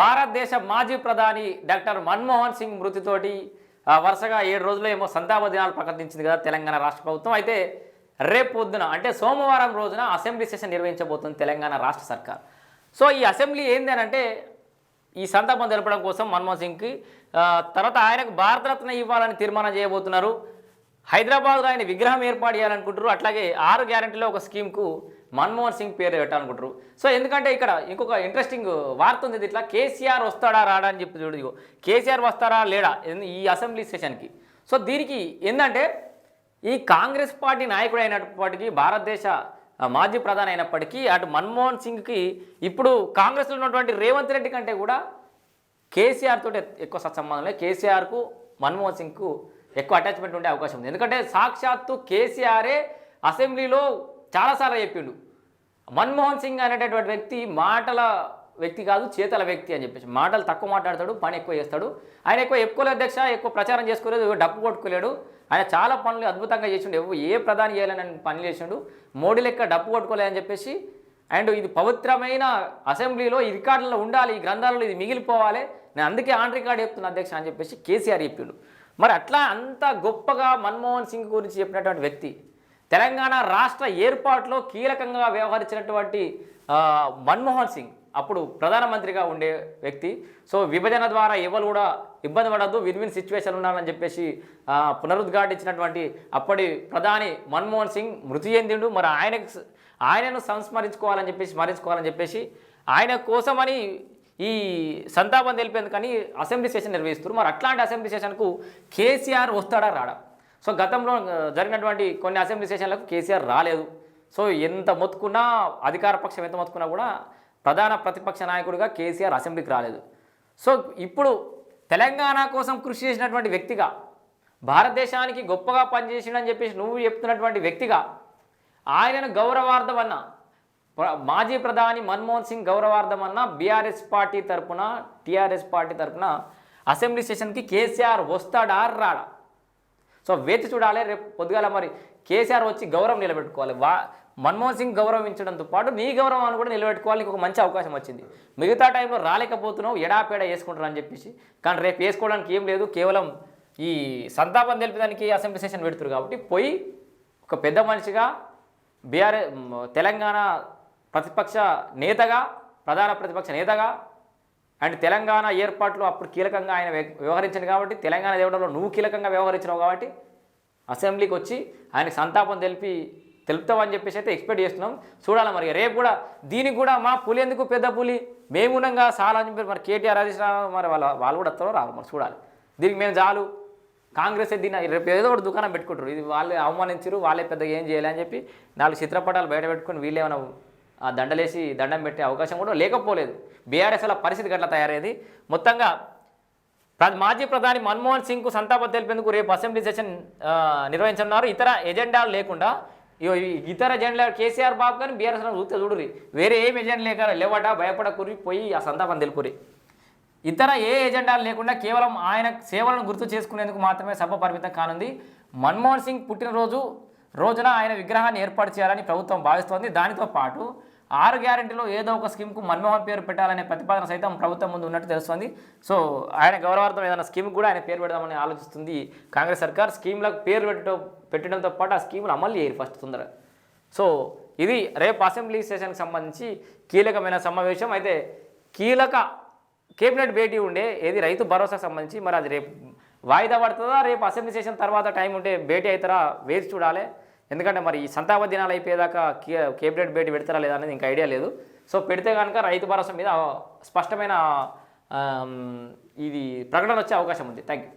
భారతదేశ మాజీ ప్రధాని డాక్టర్ మన్మోహన్ సింగ్ మృతితోటి వరుసగా ఏడు రోజులు ఏమో సంతాప దినాలు ప్రకటించింది కదా తెలంగాణ రాష్ట్ర ప్రభుత్వం. అయితే రేపు పొద్దున అంటే సోమవారం రోజున అసెంబ్లీ సెషన్ నిర్వహించబోతుంది తెలంగాణ రాష్ట్ర సర్కార్. సో ఈ అసెంబ్లీ ఏంది అంటే ఈ సంతాపం తెలపడం కోసం మన్మోహన్ సింగ్కి తర్వాత ఆయనకు భారతరత్న ఇవ్వాలని తీర్మానం చేయబోతున్నారు. హైదరాబాద్లో ఆయన విగ్రహం ఏర్పాటు చేయాలనుకుంటున్నారు. అట్లాగే ఆరు గ్యారంటీలో ఒక స్కీమ్కు మన్మోహన్ సింగ్ పేరు పెట్టాలనుకుంటారు సో ఎందుకంటే ఇక్కడ ఇంకొక ఇంట్రెస్టింగ్ వార్త ఉంది. ఇట్లా కేసీఆర్ వస్తాడా రాడా అని చెప్పి చూడు ఇదిగో. కేసీఆర్ వస్తారా లేడా? ఈ అసెంబ్లీ సెషన్కి సో దీనికి ఏంటంటే ఈ కాంగ్రెస్ పార్టీ నాయకుడు అయినప్పటికీ భారతదేశ మాజీ ప్రధాని అయినప్పటికీ అటు మన్మోహన్ సింగ్కి ఇప్పుడు కాంగ్రెస్లో ఉన్నటువంటి రేవంత్ రెడ్డి కంటే కూడా కేసీఆర్ తోటి ఎక్కువ సత్సంబంధం లేదు. కేసీఆర్కు మన్మోహన్ సింగ్కు ఎక్కువ అటాచ్మెంట్ ఉండే అవకాశం ఉంది. ఎందుకంటే సాక్షాత్తు కేసీఆరే అసెంబ్లీలో చాలాసార్లు చెప్పిండు. మన్మోహన్ సింగ్ అనేటటువంటి వ్యక్తి మాటల వ్యక్తి కాదు చేతల వ్యక్తి అని చెప్పేసి. మాటలు తక్కువ మాట్లాడతాడు పని ఎక్కువ చేస్తాడు. ఆయన ఎక్కువ ఎక్కువ అధ్యక్ష ఎక్కువ ప్రచారం చేసుకోలేదు డప్పు కొట్టుకోలేడు. ఆయన చాలా పనులు అద్భుతంగా చేసిండు. ఎవ- ఏ ప్రధాని చేయాలని పనులు చేసిండు. మోడీ లెక్క డప్పు కొట్టుకోలేదని చెప్పేసి. అండ్ ఇది పవిత్రమైన అసెంబ్లీలో ఈ రికార్డులో ఉండాలి ఈ గ్రంథాలలో ఇది మిగిలిపోవాలి. నేను అందుకే ఆన్ రికార్డ్ చెప్తున్నా అధ్యక్ష అని చెప్పేసి కేసీఆర్ చెప్పిండు. మరి అట్లా అంత గొప్పగా మన్మోహన్ సింగ్ గురించి చెప్పినటువంటి వ్యక్తి తెలంగాణ రాష్ట్ర ఏర్పాటులో కీలకంగా వ్యవహరించినటువంటి మన్మోహన్ సింగ్ అప్పుడు ప్రధానమంత్రిగా ఉండే వ్యక్తి. సో విభజన ద్వారా ఎవరు కూడా ఇబ్బంది పడద్దు విన్ విన్ సిచ్యువేషన్ ఉండాలని చెప్పేసి పునరుద్ఘాటించినటువంటి అప్పటి ప్రధాని మన్మోహన్ సింగ్ మృతి చెందిండు. మరి ఆయనకు ఆయనను సంస్మరించుకోవాలని చెప్పేసి స్మరించుకోవాలని చెప్పేసి ఆయన కోసమని ఈ సంతాపం తెలిపేందుకని అసెంబ్లీ సెషన్ నిర్వహిస్తున్నారు. మరి అట్లాంటి అసెంబ్లీ సెషన్కు కేసీఆర్ వస్తాడా రాడా? సో గతంలో జరిగినటువంటి కొన్ని అసెంబ్లీ సెషన్లకు కేసీఆర్ రాలేదు. సో ఎంత మొత్తుకున్నా అధికార పక్షం ఎంత మొత్తుకున్నా కూడా ప్రధాన ప్రతిపక్ష నాయకుడిగా కేసీఆర్ అసెంబ్లీకి రాలేదు. సో ఇప్పుడు తెలంగాణ కోసం కృషి చేసినటువంటి వ్యక్తిగా భారతదేశానికి గొప్పగా పనిచేసిండని చెప్పేసి నువ్వు చెప్తున్నటువంటి వ్యక్తిగా ఆయనను గౌరవార్థమన్న మాజీ ప్రధాని మన్మోహన్ సింగ్ గౌరవార్థమన్న బీఆర్ఎస్ పార్టీ తరఫున టీఆర్ఎస్ పార్టీ తరపున అసెంబ్లీ సెషన్కి కేసీఆర్ వస్తాడా రాడా? సో వేచి చూడాలి. రేపు పొద్దుగాల మరి కేసీఆర్ వచ్చి గౌరవం నిలబెట్టుకోవాలి. వా మన్మోహన్ సింగ్ గౌరవించడంతో పాటు నీ గౌరవాన్ని కూడా నిలబెట్టుకోవాలి. ఒక మంచి అవకాశం వచ్చింది. మిగతా టైంలో రాలేకపోతున్నావు ఎడాపేడ వేసుకుంటారు అని చెప్పేసి. కానీ రేపు వేసుకోవడానికి ఏం లేదు. కేవలం ఈ సంతాపం తెలిపడానికి అసెంబ్లీ సెషన్ పెడుతురు కాబట్టి పోయి ఒక పెద్ద మనిషిగా బీఆర్ఎస్ తెలంగాణ ప్రతిపక్ష నేతగా ప్రధాన ప్రతిపక్ష నేతగా అండ్ తెలంగాణ ఏర్పాట్లు అప్పుడు కీలకంగా ఆయన వ్య- కాబట్టి తెలంగాణ దేవడంలో నువ్వు కీలకంగా వ్యవహరించినావు కాబట్టి అసెంబ్లీకి వచ్చి ఆయన సంతాపం తెలిపి తెలుపుతావని చెప్పేసి అయితే ఎక్స్పెక్ట్ చేస్తున్నాం. చూడాలి మరి రేపు కూడా దీనికి కూడా మా పులి ఎందుకు పెద్ద పులి? మేమునంగా చాలా అని చెప్పి మరి కేటీఆర్ హరీష్ రావు మరి వాళ్ళ వాళ్ళు కూడా వస్తారో రారు మరి చూడాలి. దీనికి మేము చాలు. కాంగ్రెస్ దీన్ని రేపు ఏదో ఒకటి దుకాణం పెట్టుకుంటారు. ఇది వాళ్ళే అవమానించరు వాళ్ళే పెద్దగా ఏం చేయాలి అని చెప్పి నాలుగు చిత్రపటాలు బయట పెట్టుకొని వీళ్ళేమైనా ఆ దండలేసి దండం పెట్టే అవకాశం కూడా లేకపోలేదు. బీఆర్ఎస్ల పరిస్థితి గట్ల తయారయ్యేది మొత్తంగా మాజీ ప్రధాని మన్మోహన్ సింగ్కు సంతాపం తెలిపేందుకు రేపు అసెంబ్లీ సెషన్ నిర్వహించనున్నారు. ఇతర ఎజెండాలు లేకుండా ఇగో ఇతర ఎజెండా కేసీఆర్ బాబు కానీ బీఆర్ఎస్ చూస్తే చూడురి వేరే ఏం ఎజెండా లేక లేవట భయపడకురి పోయి ఆ సంతాపం తెలుపురి ఇతర ఏ ఎజెండాలు లేకుండా కేవలం ఆయన సేవలను గుర్తు చేసుకునేందుకు మాత్రమే సభ పరిమితం కానుంది. మన్మోహన్ సింగ్ పుట్టినరోజు రోజున ఆయన విగ్రహాన్ని ఏర్పాటు చేయాలని ప్రభుత్వం భావిస్తోంది. దానితో పాటు ఆరు గ్యారెంటీలో ఏదో ఒక స్కీమ్కు మన్మోహన్ పేరు పెట్టాలనే ప్రతిపాదన సైతం ప్రభుత్వం ముందు ఉన్నట్టు తెలుస్తుంది. సో ఆయన గౌరవార్థం ఏదైనా స్కీమ్ కూడా ఆయన పేరు పెడదామని ఆలోచిస్తుంది కాంగ్రెస్ సర్కార్. స్కీమ్లకు పేరు పెట్టడం పెట్టడంతో పాటు ఆ స్కీములు అమలు చేయరు ఫస్ట్ తొందరగా సో ఇది రేపు అసెంబ్లీ సెషన్కి సంబంధించి కీలకమైన సమావేశం. అయితే కీలక కేబినెట్ భేటీ ఉండే ఏది? రైతు భరోసాకు సంబంధించి. మరి అది రేపు వాయిదా పడుతుందా? రేపు అసెంబ్లీ సెషన్ తర్వాత టైం ఉంటే భేటీ అవుతారా? వేచి చూడాలి. ఎందుకంటే మరి ఈ సంతాప దినాలు అయిపోయేదాకా కేబినెట్ భేటీ పెడతారా లేదా అనేది ఇంకా ఐడియా లేదు. సో పెడితే కనుక రైతు భరోసా మీద స్పష్టమైన ఇది ప్రకటన వచ్చే అవకాశం ఉంది. Thank you